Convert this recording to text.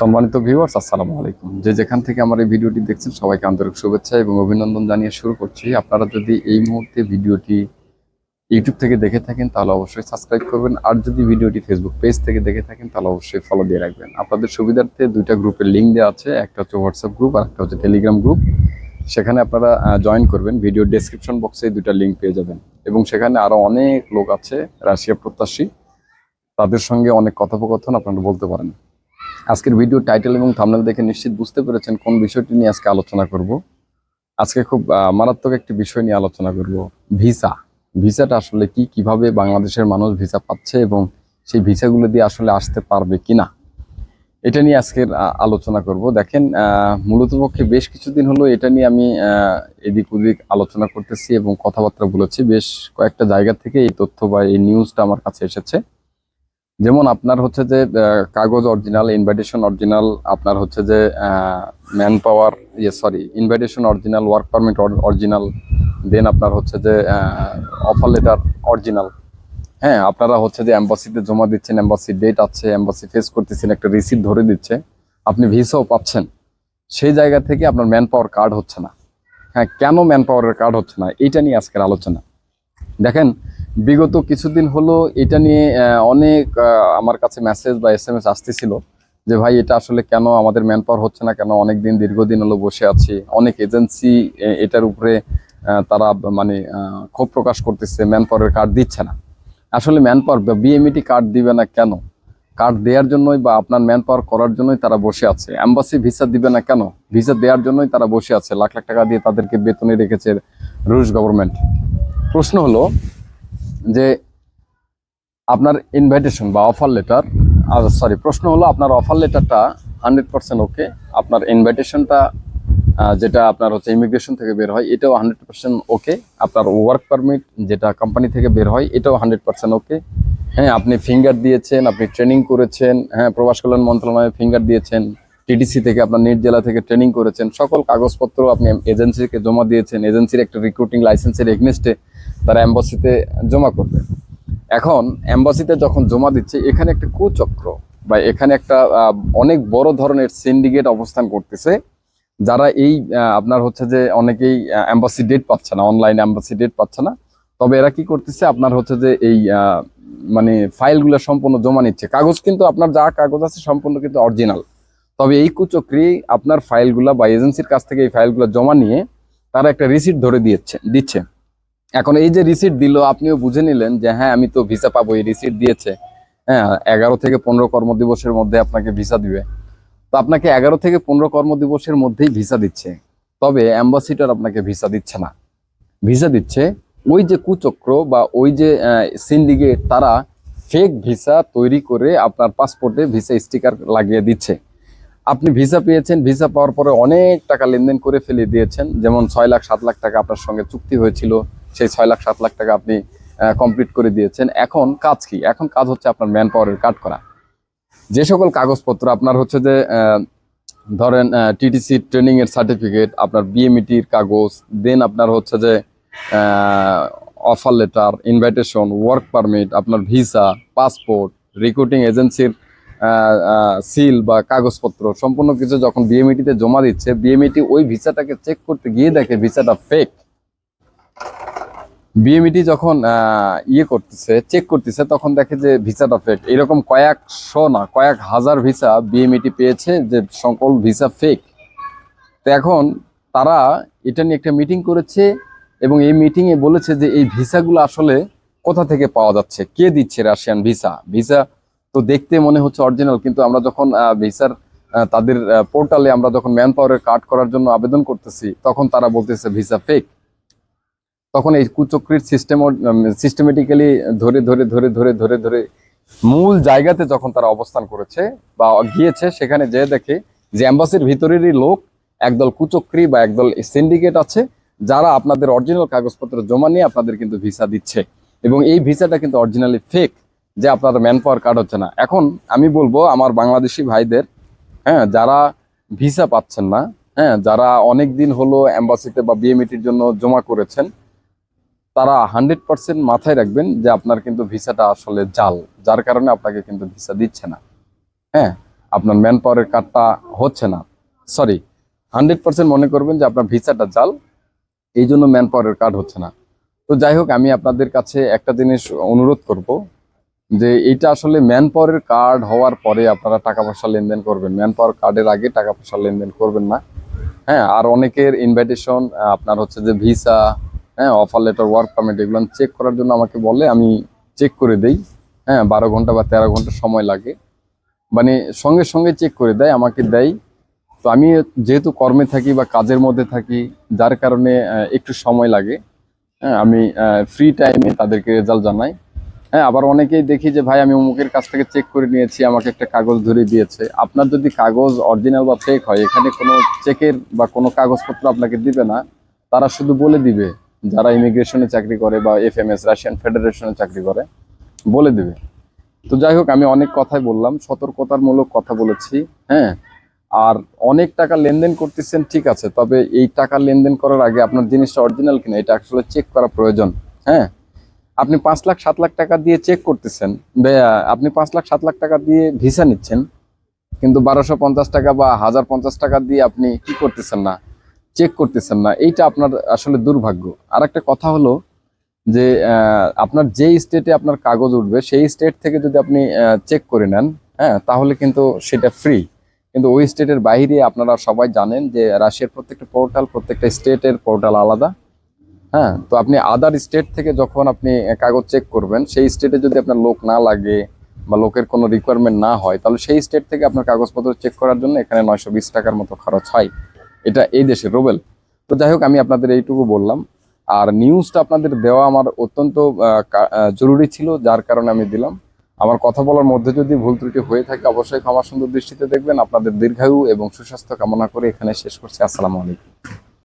সম্মানিত ভিউয়ার্স আসসালামু আলাইকুম। যে যেখান থেকে আমার এই ভিডিওটি দেখছেন, সবাইকে আন্তরিক শুভেচ্ছা এবং অভিনন্দন জানিয়ে শুরু করছি। আপনারা যদি এই মুহূর্তে ভিডিওটি ইউটিউব থেকে দেখে থাকেন, তাহলে অবশ্যই সাবস্ক্রাইব করবেন। আর যদি ভিডিওটি ফেসবুক পেজ থেকে দেখে থাকেন, তাহলে অবশ্যই ফলো দিয়ে রাখবেন। আপনাদের সুবিধার্থে দুইটা গ্রুপের লিঙ্ক দেওয়া আছে। একটা হচ্ছে হোয়াটসঅ্যাপ গ্রুপ আর একটা হচ্ছে টেলিগ্রাম গ্রুপ সেখানে আপনারা জয়েন করবেন। ভিডিও ডেসক্রিপশন বক্সে দুইটা লিঙ্ক পেয়ে যাবেন। এবং সেখানে আরও অনেক লোক আছে, রাশিয়া প্রত্যাশী। তাদের সঙ্গে অনেক কথোপকথন আপনারা বলতে পারেন। আজকের ভিডিও টাইটেল এবং থাম্বনেল দেখে নিশ্চিত বুঝতে পেরেছেন কোন বিষয়টি নিয়ে আজকে আলোচনা করব। আজকে খুব মারাত্মক একটি বিষয় নিয়ে আলোচনা করব, ভিসা। ভিসাটা আসলে কি, কীভাবে বাংলাদেশের মানুষ ভিসা পাচ্ছে এবং সেই ভিসাগুলো দিয়ে আসলে আসতে পারবে কিনা, এটা নিয়ে আজকের আলোচনা করব। দেখেন মূলত পক্ষে বেশ কিছুদিন হলো এটা নিয়ে আমি এদিক ওদিক আলোচনা করতেছি এবং কথাবার্তা বলেছি। বেশ কয়েকটা জায়গা থেকে এই তথ্য বা এই নিউজটা আমার কাছে এসেছে। যেমন আপনার হচ্ছে যে কাগজ অরিজিনাল ইনভাইটেশন অরিজিনাল আপনার হচ্ছে যে ম্যান পাওয়ার ইয়ে sorry invitation original work permit original then আপনার হচ্ছে যে অফার লেটার অরিজিনাল হ্যাঁ আপনারা হচ্ছে যে এম্বাসিতে জমা দিচ্ছেন এম্বাসি ডেট আছে এম্বাসি ফেস করতেছেন, একটা রিসিপ্ট ধরে দিচ্ছে, আপনি ভিসাও পাচ্ছেন। সেই জায়গা থেকে আপনার ম্যান পাওয়ার কার্ড হচ্ছে না। হ্যাঁ কেন ম্যান পাওয়ারের কার্ড হচ্ছে না? এইটা নিয়ে আজকের আলোচনা। দেখেন বিগত কিছুদিন হলো এটা নিয়ে অনেক আমার কাছে মেসেজ বা এস এম এস আসতেছিল যে, ভাই, এটা আসলে কেন আমাদের ম্যান পাওয়ার হচ্ছে না কেন? অনেক দিন দীর্ঘদিন হলো বসে আছি। অনেক এজেন্সি এটার উপরে তারা মানে ক্ষোভ প্রকাশ করতেছে ম্যান পাওয়ারের কার্ড দিচ্ছে না। আসলে ম্যান পাওয়ার বিএমইটি কার্ড দিবে না কেন? কার্ড দেওয়ার জন্যই বা আপনার ম্যান পাওয়ার করার জন্যই তারা বসে আছে। অ্যাম্বাসি ভিসা দিবে না কেন? ভিসা দেওয়ার জন্যই তারা বসে আছে। লাখ লাখ টাকা দিয়ে তাদেরকে বেতনে রেখেছে রুশ গভর্নমেন্ট প্রশ্ন হলো যে আপনার ইনভাইটেশন বা অফার লেটার সরি প্রশ্ন হলো আপনার অফার লেটারটা হান্ড্রেড পার্সেন্ট ওকে আপনার ইনভাইটেশনটা যেটা আপনার হচ্ছে ইমিগ্রেশন থেকে বের হয়, এটাও হান্ড্রেড পার্সেন্ট ওকে আপনার ওয়ার্ক পারমিট যেটা কোম্পানি থেকে বের হয়, এটাও হান্ড্রেড পার্সেন্ট ওকে হ্যাঁ আপনি ফিঙ্গার দিয়েছেন, আপনি ট্রেনিং করেছেন হ্যাঁ প্রবাস কল্যাণ মন্ত্রণালয়ে ফিঙ্গার দিয়েছেন টিডিসি থেকে আপনার নিজ জেলা থেকে ট্রেনিং করেছেন, সকল কাগজপত্র আপনি এজেন্সিকে জমা দিয়েছেন এজেন্সির একটা রিক্রুটিং লাইসেন্সের এগনেস্টে তারা অ্যাম্বাসিতে জমা করবে। এখন অ্যাম্বাসিতে যখন জমা দিচ্ছে, এখানে একটা কুচক্র বা এখানে একটা অনেক বড় ধরনের সিন্ডিকেট অবস্থান করতেছে, যারা এই আপনার হচ্ছে যে অনেকেই অ্যাম্বাসি ডেট পাচ্ছে না অনলাইন অ্যাম্বাসি ডেট পাচ্ছে না। তবে এরা কি করতেছে, আপনার হচ্ছে যে এই মানে ফাইলগুলো সম্পূর্ণ জমা নিচ্ছে। কাগজ কিন্তু আপনার যা কাগজ আছে সম্পূর্ণ কিন্তু অরিজিনাল তবে এই কুচক্রি আপনার ফাইলগুলা বা এজেন্সির কাছ থেকে এই ফাইলগুলো জমা নিয়ে তারা একটা রিসিট ধরে দিচ্ছে দিচ্ছে। এখন এই যে রিসিট দিল, আপনিও বুঝে নিলেন যে হ্যাঁ আমি তো ভিসা পাবো। এই রিসিট দিয়েছে। হ্যাঁ এগারো থেকে পনেরো কর্মদিবসের মধ্যে আপনাকে ভিসা দিবে। তো আপনাকে এগারো থেকে পনেরো কর্মদিবসের মধ্যেই ভিসা দিচ্ছে। তবে অ্যাম্বাসিডার আপনাকে ভিসা দিচ্ছে না। ভিসা দিচ্ছে ওই যে কুচক্র বা ওই যে সিন্ডিকেট তারা ফেক ভিসা তৈরি করে আপনার পাসপোর্টে ভিসা স্টিকার লাগিয়ে দিচ্ছে। আপনি ভিসা পেয়েছেন ভিসা পাওয়ার পরে অনেক টাকা লেনদেন করে ফেলে দিয়েছেন। যেমন ছয় লাখ, সাত লাখ টাকা আপনার সঙ্গে চুক্তি হয়েছিল। সেই ছয় লাখ, সাত লাখ টাকা আপনি কমপ্লিট করে দিয়েছেন। এখন কাজ কি? এখন কাজ হচ্ছে আপনার ম্যান পাওয়ারের কাট করা। যে সকল কাগজপত্র আপনার হচ্ছে যে ধরেন টিটিসি ট্রেনিং এর সার্টিফিকেট আপনার বিএমইটির কাগজ দেন আপনার হচ্ছে যে offer letter invitation work permit আপনার ভিসা পাসপোর্ট রিক্রুটিং এজেন্সির সিল বা কাগজপত্র, সম্পূর্ণ কিছু যখন বিএমইটিতে জমা দিচ্ছে বিএমইটি ওই ভিসাটাকে চেক করতে গিয়ে দেখে ভিসাটা ফেক বিএমইটি যখন ইয়ে করতেছে চেক করতেছে, তখন দেখে যে ভিসাটা ফেক এরকম কয়েকশো না, কয়েক হাজার ভিসা বিএমইটি পেয়েছে যে সকল ভিসা ফেক তো এখন তারা এটা নিয়ে একটা মিটিং করেছে এবং এই মিটিংয়ে বলেছে যে এই ভিসাগুলো আসলে কোথা থেকে পাওয়া যাচ্ছে? কে দিচ্ছে রাশিয়ান ভিসা ভিসা তো দেখতে মনে হচ্ছে অরিজিনাল কিন্তু আমরা যখন ভিসার তাদের পোর্টালে আমরা যখন ম্যান পাওয়ারের কার্ড করার জন্য আবেদন করতেছি, তখন তারা বলতেছে ভিসা ফেক তখন এই কুচক্রির সিস্টেম সিস্টেমেটিক্যালি ধরে ধরে ধরে ধরে ধরে ধরে মূল জায়গাতে যখন তারা অবস্থান করেছে বা গিয়েছে, সেখানে যে দেখে যে অ্যাম্বাসির ভিতরেরই লোক একদল কুচক্রি বা একদল সিন্ডিকেট আছে, যারা আপনাদের অরিজিনাল কাগজপত্র জমা নিয়ে আপনাদের কিন্তু ভিসা দিচ্ছে। এবং এই ভিসাটা কিন্তু অরিজিনালি ফেক যে আপনার ম্যান পাওয়ার কার্ড হচ্ছে না। এখন আমি বলব, আমার বাংলাদেশি ভাইদের হ্যাঁ যারা ভিসা পাচ্ছেন না হ্যাঁ যারা অনেক দিন হলো অ্যাম্বাসিতে বা বিএমইটির জন্য জমা করেছেন তারা হান্ড্রেড পার্সেন্ট মাথায় রাখবেন যে আপনার কিন্তু ভিসাটা আসলে জাল, যার কারণে আপনাকে কিন্তু ভিসা দিচ্ছে না। হ্যাঁ আপনার ম্যান পাওয়ারের কার্ডটা হচ্ছে না। সরি হান্ড্রেড পার্সেন্ট মনে করবেন যে আপনার ভিসাটা জাল, এই জন্য ম্যান পাওয়ারের কার্ড হচ্ছে না। তো যাই হোক, আমি আপনাদের কাছে একটা জিনিস অনুরোধ করব, যে এইটা আসলে ম্যান পাওয়ারের কার্ড হওয়ার পরে আপনারা টাকা পয়সা লেনদেন করবেন। ম্যান পাওয়ার কার্ডের আগে টাকা পয়সা লেনদেন করবেন না। হ্যাঁ আর অনেকের ইনভাইটেশন আপনার হচ্ছে যে ভিসা হ্যাঁ অফার লেটার ওয়ার্ক পারমিট এগুলো চেক করার জন্য আমাকে বলে, আমি চেক করে দেই। হ্যাঁ বারো ঘণ্টা বা তেরো ঘণ্টা সময় লাগে। মানে সঙ্গে সঙ্গে চেক করে দেয়, আমাকে দেয়। তো আমি যেহেতু কর্মে থাকি বা কাজের মধ্যে থাকি, যার কারণে একটু সময় লাগে। হ্যাঁ আমি ফ্রি টাইমে তাদেরকে রেজাল্ট জানাই। হ্যাঁ আবার অনেকেই দেখি যে, ভাই, আমি অমুকের কাছ থেকে চেক করে নিয়েছি, আমাকে একটা কাগজ ধরে দিয়েছে। আপনার যদি কাগজ অরিজিনাল বা ফেক হয়, এখানে কোনো চেকের বা কোনো কাগজপত্র আপনাকে দিবে না, তারা শুধু বলে দিবে। যারা ইমিগ্রেশনে চাকরি করে বা এফ এম এস রাশিয়ান ফেডারেশনে চাকরি করে, বলে দেবে। তো যাই হোক, আমি অনেক কথাই বললাম সতর্কতার মূলক কথা বলেছি হ্যাঁ? আর অনেক টাকা লেনদেন করতেছেন, ঠিক আছে, তবে এই টাকা লেনদেন করার আগে আপনার জিনিসটা অরিজিনাল কিনা, এটা আসলে চেক করা প্রয়োজন হ্যাঁ? আপনি পাঁচ লাখ, সাত লাখ টাকা দিয়ে চেক করতেছেন আপনি পাঁচ লাখ, সাত লাখ টাকা দিয়ে ভিসা নিচ্ছেন, কিন্তু বারোশো পঞ্চাশ টাকা বা হাজার পঞ্চাশ টাকা দিয়ে আপনি কি করতেছেন না? চেক করতেছেন না, এইটা আপনার আসলে দুর্ভাগ্য। আর একটা কথা হলো যে আপনার যেই স্টেটে আপনার কাগজ উঠবে, সেই স্টেট থেকে যদি আপনি চেক করে নেন হ্যাঁ তাহলে কিন্তু সেটা ফ্রি কিন্তু ওই স্টেটের বাইরে আপনারা সবাই জানেন যে, রাশিয়ার প্রত্যেকটা পোর্টাল প্রত্যেকটা স্টেটের পোর্টাল আলাদা। হ্যাঁ তো আপনি আদার স্টেট থেকে যখন আপনি কাগজ চেক করবেন, সেই স্টেটে যদি আপনার লোক না লাগে বা লোকের কোনো রিকোয়ারমেন্ট না হয়, তাহলে সেই স্টেট থেকে আপনার কাগজপত্র চেক করার জন্য এখানে নয়শো বিশ টাকার মতো খরচ হয়। এটা এই দেশের রোবেল। তো যাই হোক, আমি আপনাদের এইটুকু বললাম। আর নিউজটা আপনাদের দেওয়া আমার অত্যন্ত জরুরি ছিল, যার কারণে আমি দিলাম। আমার কথা বলার মধ্যে যদি ভুল ত্রুটি হয়ে থাকে, অবশ্যই ক্ষমা সুন্দর দৃষ্টিতে দেখবেন। আপনাদের দীর্ঘায়ু এবং সুস্বাস্থ্য কামনা করে এখানে শেষ করছি। আসসালামু আলাইকুম।